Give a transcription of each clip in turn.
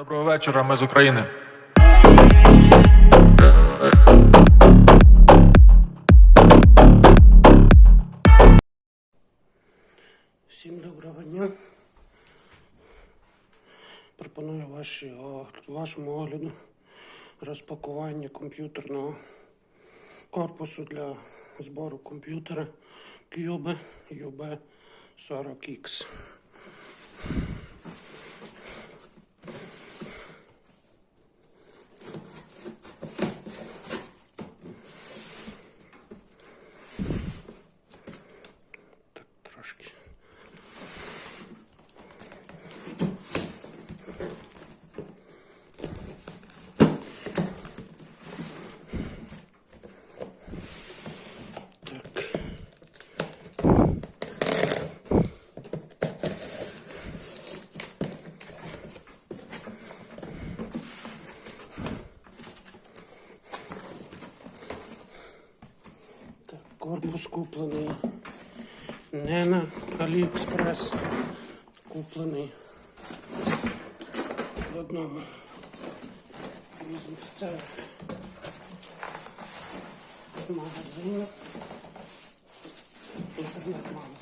Доброго вечора, ми з України. Всім доброго дня. Пропоную ваші, вашому огляду розпакування комп'ютерного корпусу для збору комп'ютера Cube UB40X. Так, трошки. Так. Корпус куплений не на Аліекспрес. Куплений в одному із місцевих магазинів інтернет-магазин.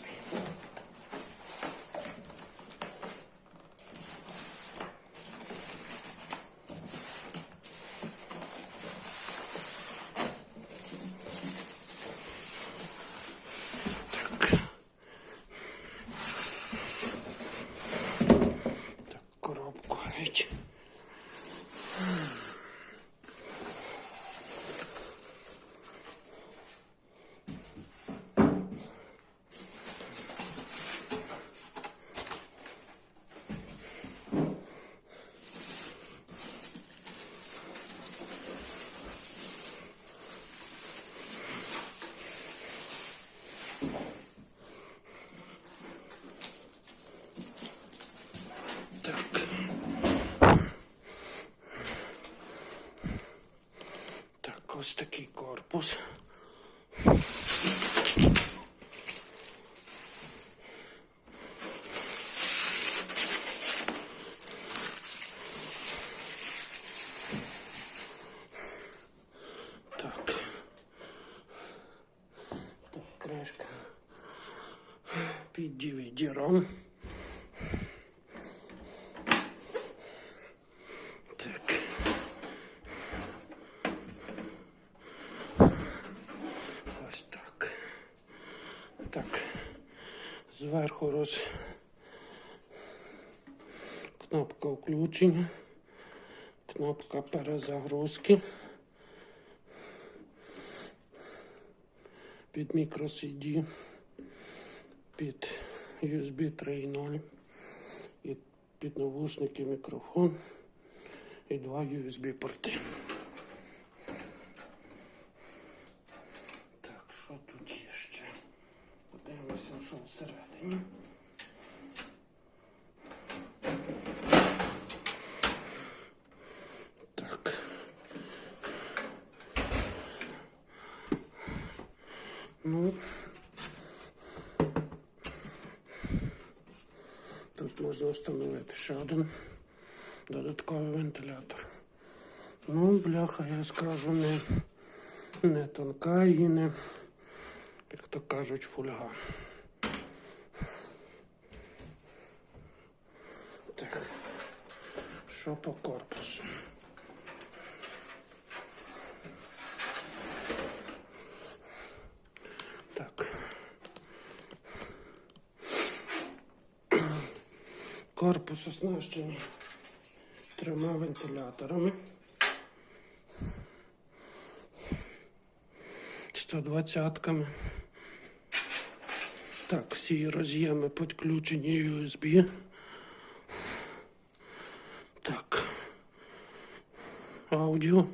Ось такий корпус. Так. Так, кришка. Під DVD-ROM. Зверху роз кнопка включення, кнопка перезагрузки. Під microCD, під USB 3.0 і під навушники мікрофон і два USB порти. Так, що тут є ще? Що всередині. Так. Ну. Тут можна встановити ще один додатковий вентилятор. Ну, бляха, я скажу, не, не тонка і не, як то кажуть, фольга. Так, що по корпусу? Так. Корпус оснащений трьома вентиляторами. 120-ками. Так, всі роз'єми підключені USB. Так. Аудіо.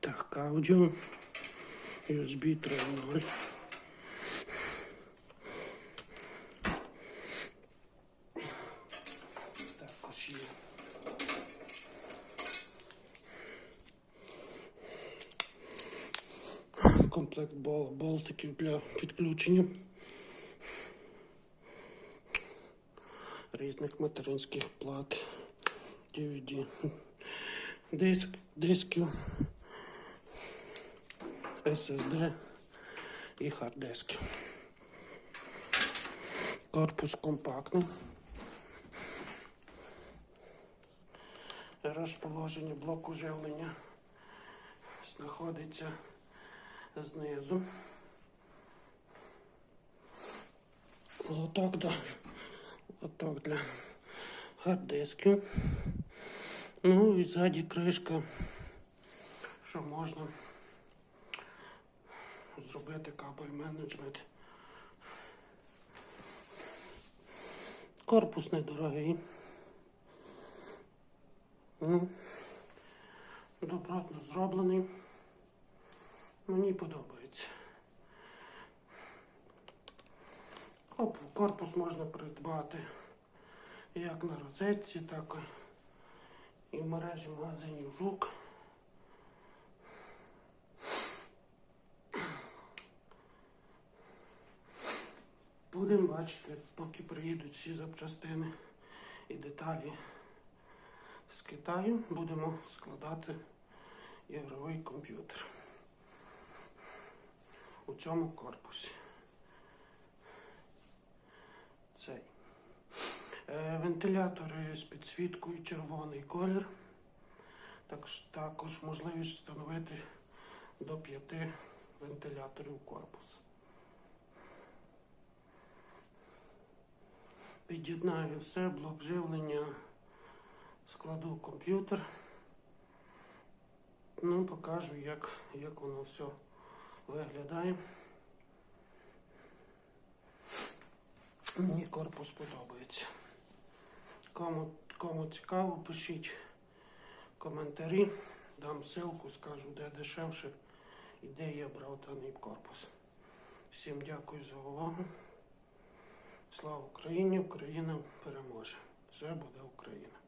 Так, аудіо. USB 3.0. Також є. Комплект комплект бол- болтиків для підключення різних материнських плат, DVD, диск, дисків, SSD і хард-дисків. Корпус компактний. Розположення блоку живлення знаходиться знизу. Лоток, до, лоток для хард-дисків. Ну і ззаді кришка, що можна зробити кабель менеджмент. Корпус недорогий. Ну, добротно зроблений. Мені подобається. Оп, корпус можна придбати як на розетці, так і в мережі магазинів Жук. Будемо бачити, поки приїдуть всі запчастини і деталі з Китаю, будемо складати ігровий комп'ютер у цьому корпусі. Цей. Е, Вентилятори з підсвіткою червоний колір. Так, також можливість встановити до п'яти вентиляторів корпус. Під'єднаю все, блок живлення, складу комп'ютер. Ну, покажу, як, як воно все виглядає. Мені корпус подобається. Кому, кому цікаво, пишіть коментарі, дам ссылку, скажу, де дешевше і де я брав даний корпус. Всім дякую за увагу. Слава Україні! Україна переможе! Все буде Україна!